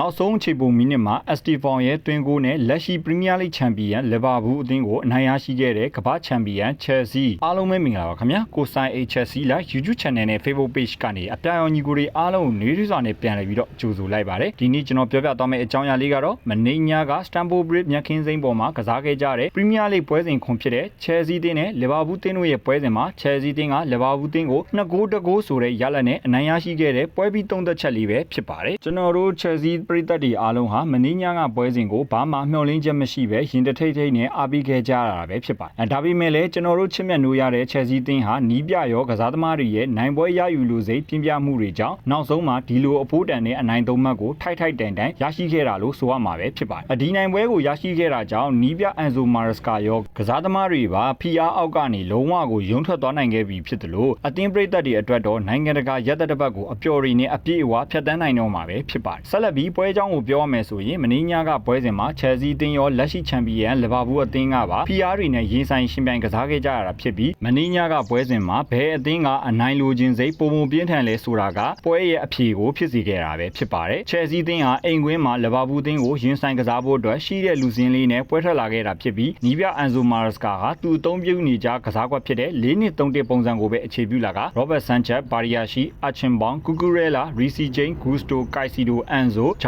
နောက်ဆုံးအခြေပုံမိနစ်မှာ Estefan ရဲ့တွင်ကိုနဲ့လက်ရှိ Premier League Champion Liverpool အသင်းကိုအနိုင်ရရှိခဲ့တဲ့ကမ္ဘာချန်ပီယံ Chelsea အားလုံးပဲမင်္ဂလာပါခင်ဗျာကိုဆိုင် A Chelsea လာ YouTube Channel နဲ့ Facebook Page ကနေအပြာရောင်ညီကိုတွေအားလုံးကိုနေရစွာနဲ့ပြန်လည်ပြီးတော့ကြိုဆိုလိုက်ပါတယ်ဒီနေ့ကျွန်တော်ပြောပြသွားမယ့်အကြောင်းအရာလေးကတော့မနေ့ညက Stamford Bridge မြက်ခင်းစိမ်းပေါ်မှာကစားခဲ့ကြတဲ့ Premier League ပွဲစဉ်ခွန်ဖြစ်တဲ့ Chelsea အသင်းနဲ့ Liverpool အသင်းတို့ရဲ့ပွဲစဉ်မှာ Chelsea အသင်းက Liverpool အသင်းကို2ဂိုးတဂိုးဆိုတဲ့ရလဒ်နဲ့အနိုင်ရရှိခဲ့တဲ့ပွဲပြီးသုံးသက်ချက်လေးပဲဖြစ်ပါတယ်ကျွန်တော်တို့ Chelsea ပရိသတ်တွေအားလုံးဟာမနေ့ညကပွဲစဉ်ကိုဘာမှမျှော်လင့်ချက်မရှိပဲရင်တထိတ်ထိတ်နဲ့အားပေးခဲ့ကြရတာပဲဖြစ်ပါတယ်အဲဒါပေမဲ့လည်းကျွန်တော်တို့ချစ်မြတ်နိုးရတဲ့ Chelsea အသင်းဟာနီးပြရောကစားသမားတွေရဲ့နိုင်ပွဲရယူလို့စိတ်ပြင်းပြမှုတွေကြောင့်နောက်ဆုံးမှာဒီလိုအဖိုးတန်တဲ့အနိုင်သုံးမှတ်ကိုထိုက်ထိုက်တန်တန်ရရှိခဲ့တာလို့ဆိုရမှာပဲဖြစ်ပါတယ်အဒီနိုင်ပွဲကိုရရှိခဲ့တာကြောင့်နီးပြအန်ဆိုမာရစကာရောကစားသမားတွေပါ PR အောက်ကနေလုံးဝကိုယုံထွက်သွားနိုင်ခဲ့ပြီဖြစ်တယ်လို့အသင်းပရိသတ်တွေအတွက်တော့နိုင်ငံတကာရက်သက်တစ်ပတ်ကိုအပျော်တွေနဲ့အပြည့်အဝဖြတ်တန်းနိုင်တော့မှာပဲဖြစ်ပါတယ်ဆက်လက်ပြီးပွဲအကြောင်းကိုပြောရမယ်ဆိုရင်မင်းညကပွဲစဉ်မှာ Chelsea အသင်းရောလက်ရှိချန်ပီယံ Liverpool အသင်းကပါ PR တွေနဲ့ရင်ဆိုင်ရှင်ပြိုင်ကစားခဲ့ကြရတာဖြစ်ပြီးမင်းညကပွဲစဉ်မှာဘယ်အသင်းကအနိုင်လိုခြင်းစိတ်ပုံပုံပြင်းထန်လဲဆိုတာကပွဲရဲ့အဖြေကိုဖြစ်စေခဲ့တာပဲဖြစ်ပါတယ် Chelsea အသင်းဟာအိမ်ကွင်းမှာ Liverpool အသင်းကိုရင်ဆိုင်ကစားဖို့အတွက်ရှိတဲ့လူစင်းလေးနဲ့ပွဲထွက်လာခဲ့တာဖြစ်ပြီးနီးပြ Anzo Maresca ကသူအသုံးပြုနေကြကစားကွက်ဖြစ်တဲ့၄နှစ်၃တစ်ပုံစံကိုပဲအခြေပြုလာက Robert Sanchez, Bariashi, Achimbong, Cucurella, Reece James, Gusto, Caicedo, Enzo, Joao Pedro, Neto, Garnacho တို့အ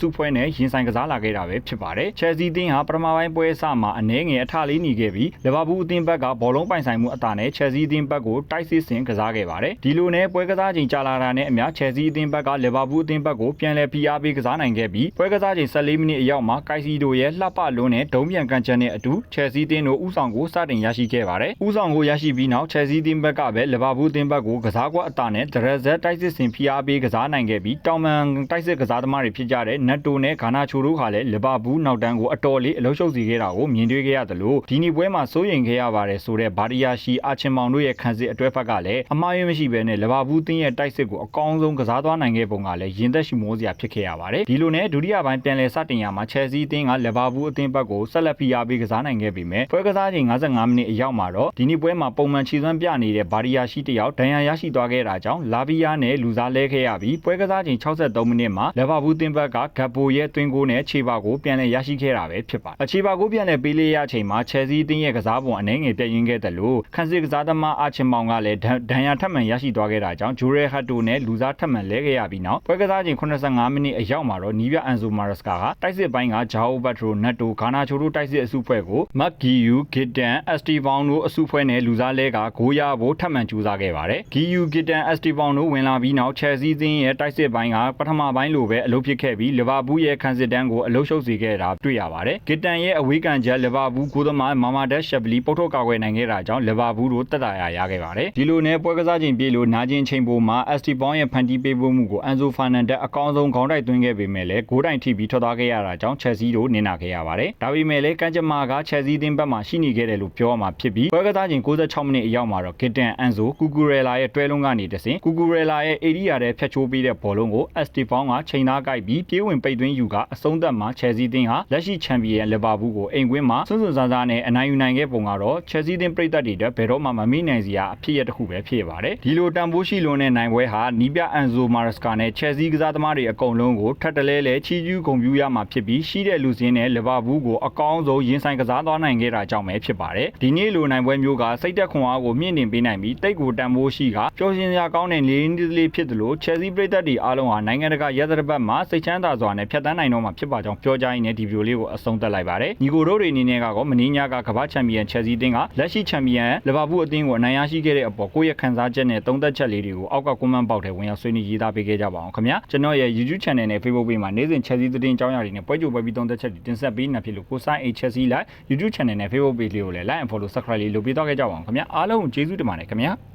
စုဖွဲ့နဲ့ရင်ဆိုင်ကစားလာခဲ့တာပဲဖြစ်ပါတယ်။ Chelsea အသင်းဟာပထမပိုင်းပွဲအစမှာအနည်းငယ်အထလေးหนีခဲ့ပြီး Liverpool အသင်းဘက်ကဘောလုံးပိုင်ဆိုင်မှုအသာနဲ့ Chelsea အသင်းဘက်ကိုတိုက်စစ်ဆင်ကစားခဲ့ပါတယ်။ဒီလိုနဲ့ပွဲကစားချိန်ကြာလာတာနဲ့အမျှ Chelsea အသင်းဘက်က Liverpool အသင်းဘက်ကိုပြန်လည်ဖိအားပေးကစားနိုင်ခဲ့ပြီးပွဲကစားချိန်14မိနစ်အရောက်မှာ Caicedo ရဲ့လှပလွန်းနဲ့ဒုံးပြန်ကန်ချက်နဲ့အတူ Chelsea အသင်းတို့ဥဆောင်ကိုစတင်ရရှိခဲ့ပါတယ်။ဥဆောင်ကိုရရှိပြီးနောက် Chelsea အသင်းဘက်ကပဲ Liverpool အသင်းဘက်ကိုကစားကွက်အသာနဲ့ဒရက်ဇက်တိုက်စစ်ဆင်ဖိအားပေးကစားနိုင်ခဲ့ပြီးတောင်မန်တိုက်စစ်ကစားသမားတွေဖြစ်ကြတဲ့ Neto နဲ့ Garnacho တို့ဟာလည်း Liverpool နောက်တန်းကိုအတော်လေးအလုံးရှုပ်စီခဲ့တာကိုမြင်တွေ့ခဲ့ရတယ်လို့ဒီနေ့ပွဲမှာစိုးရိမ်ခဲ့ရပါတယ်ဆိုတဲ့ဘာဒီယာရှိအာချင်မောင်တို့ရဲ့ခံစစ်အတွဲဖက်ကလည်းအမှားရမရှိဘဲနဲ့ Liverpool အသင်းရဲ့တိုက်စစ်ကိုအကောင်းဆုံးကစားသွားနိုင်ခဲ့ပုံကလည်းရင်သက်ရှိမောစရာဖြစ်ခဲ့ရပါတယ်ဒီလိုနဲ့ဒုတိယပိုင်းပြန်လည်စတင်ရမှာ Chelsea အသင်းက Liverpool အသင်းဘက်ကိုဆက်လက်ဖိအားပေးကစားနိုင်ခဲ့ပေမဲ့ပွဲကစားချိန်55မိနစ်အရောက်မှာတော့ဒီနေ့ပွဲမှာပုံမှန်ခြေစွမ်းပြနေတဲ့ဘာဒီယာရှိတယောက်ဒဏ်ရာရရှိသွားခဲ့တာကြောင့်လာဘီယာနဲ့လူစားလဲခဲ့ရပြီးပွဲကစားချိန်63မိနစ်မှာ Liverpool အသင်းဘက်ကဂပ်ပိုရဲ့တွင်ကိုနဲ့ခြေပါကိုပြန်လည်ရရှိခဲ့တာပဲဖြစ်ပါတယ်အခြေပါကိုပြန်လည်ပေးလေးရချိန်မှာ Chelsea အသင်းရဲ့ကစားပုံအနှဲငယ်ပြည့်ရင်ခဲ့တယ်လို့ခန်းစစ်ကစားသမားအာချင်မောင်ကလည်းဒဏ်ရာထပ်မံရရှိသွားခဲ့တာကြောင့်ဂျိုရဲဟတ်တိုနဲ့လူစားထပ်မံလဲခဲ့ရပြီးနောက်ပွဲကစားချိန်85မိနစ်အရောက်မှာတော့နီးပြအန်ဆိုမာရစကာကတိုက်စစ်ပိုင်းကဂျာအိုဘတ်ထရိုနတ်တိုဂါနာချိုတို့တိုက်စစ်အစုဖွဲ့ကိုမက်ဂီယူဂစ်တန်အက်စတီဘောင်တို့အစုဖွဲ့နဲ့လူစားလဲကဂိုးရဖို့ထပ်မံကြိုးစားခဲ့ပါတယ်ဂီယူဂစ်တန်အက်စတီဘောင်တို့ဝင်လာပြီးနောက်ချယ်ဆီသင်းရဲ့တိုက်စစ်ပိုင်းကပထမပိုင်းလိုပဲအလုပ်ဖြစ်ခဲ့ပြီးလီဗာပူးရဲ့ခံစစ်တန်းကိုအလုပ်ရှုပ်စေခဲ့တာတွေ့ရပါတယ်ဂစ်တန်ရဲ့အဝေးကန်ချက်လီဗာပူးကိုသမားမာမာဒက်ရှက်ဘလီပုတ်ထုတ်ကာကွယ်နိုင်ခဲ့တာကြောင့်လီဗာပူးတို့တက်တာရရခဲ့ပါတယ်ဒီလိုနဲ့ပွဲကစားချိန်ပြေလို့နာကျင်ချိန်ပေါ်မှာအက်စတီဘောင်ရဲ့ဖန်တီးပေးဖို့မှုကိုအန်ဆိုဖာနန်ဒက်အကောင်းဆုံးခေါင်းတိုက်သွင်းခဲ့ပေမဲ့လည်းဂိုးတိုင်ထိပြီးထွက်သွားခဲ့ရတာကြောင့်ချက်ဆီတို့နင်နာခဲ့ရပါတယ်ဒါပေမဲ့လည်းကန်ဂျမာကချက်ဆီတင်းဘက်မှာရှိနေခဲ့တယ်လို့ပြောရမှာဖြစ်ပြီးပွဲကစားချိန်66မိနစ်အရောက်မှာတော့ဂစ်တန်အန်ဆိုကူကူရဲလာရဲ့တွဲလုံးကနေတဆင်ကူကူရဲလာရဲ့အေရီယာတဲ့ဖြတ်ချိုးပေးတဲ့ဘောလုံးကိုအက်စတီဘောင်ကချိန်သားကိုက်ပြီးပြေးဝင်ပိတ်သွင်းယူကအဆုံးသက်မှာချက်ဆီတင်းဟာလက်ရှိချန်ပီယံလီဗာပူးကိုအိမ်ကွင်းမှာစွန့်စွန့်စားစားနဲ့အနိုင်ယူနိုင်ခဲ့ပုံကတော့ချက်ဆီတင်းပရိသတ်တွေအတွက်ဘယ်တော့မှမမိနိုင်စရာအဖြစ်ရတစ်ခုပဲဖြစ်ပါတယ်ဒီလိုတန်ဖိုးရှိလွန်တဲ့နိုင်ပွဲဟာနီးပြအန်ဆိုမာရစကာနဲ့ချက်ဆီကစားသမားတွေအကုန်လုံးကိုထပ်တလဲလဲချီးကျူးဂုဏ်ပြုရမှာဖြစ်ပြီးရှိတဲ့လူစင်းနဲ့လီဗာပူးကိုအကောင်းဆုံးရင်ဆိုင်ကစားသွားနိုင်ခဲ့တာကြောင့်ပဲဖြစ်ပါတယ်ဒီနေ့လိုနိုင်ပွဲမျိုးကစိတ်သက်ခွန်အားကိုမြင့်တင်ပေးနိုင်ပြီးတိတ်ကိုတန်ဖိုးရှိကပျော်ရွှင်စရာကောင်းတဲ့နေရင်းလေးဖြစ်တယ်လို့ချက်ဆီပရိသတ်တွေအားလုံးဟာနိုင်ငံတကာရက်သတ္တပတ်မှာစိတ်ချမ်းသာစွာနဲ့ဖြတ်တန်းနိုင်တော့မှာဖြစ်ပါကြောင်းပြောကြားရင်းနဲ့ဒီဗီဒီယိုလေးကိုအဆုံးသတ်လိုက်ပါတယ်ညီကိုတို့တွေအနေနဲ့ကတော့မင်းညာကကမ္ဘာချန်ပီယံချက်ဆီတင်းကလက်ရှိချန်ပီယံလီဗာပူးအသင်းကိုအနိုင်ရရှိခဲ့တဲ့အပေါ်ကိုယ့်ရဲ့ခံစားချက်နဲ့သုံးသက်ချက်လေးတွေကိုအောက်ကကွန်မန့်ပေါက်ထဲဝင်ရောက်ဆွေးနွေးရေးသားပေးခဲ့ကြပါအောင်ခင်ဗျာကျွန်တော်ရဲ့ YouTube channel နဲ့ Facebook page မှာနေ့စဉ်ချက်ဆီသတင်းအကြောင်းအရာတွေနဲ့ပွဲကြိုပွဲပြီးသုံးသက်ချက်တွေတင်ဆက်ပေးနေဖြစ်လို့ကိုဆိုင် A Chelsea လိုက် YouTube channel နဲ့ Facebook page လေးကိုလည်း like and follow subscribe လေးလုပ်ပေးတော့ခဲ့ကြပါအောင်ခင်ဗျာအားလုံးကျေးဇူးတင်ပါတယ်ခင်ဗျာ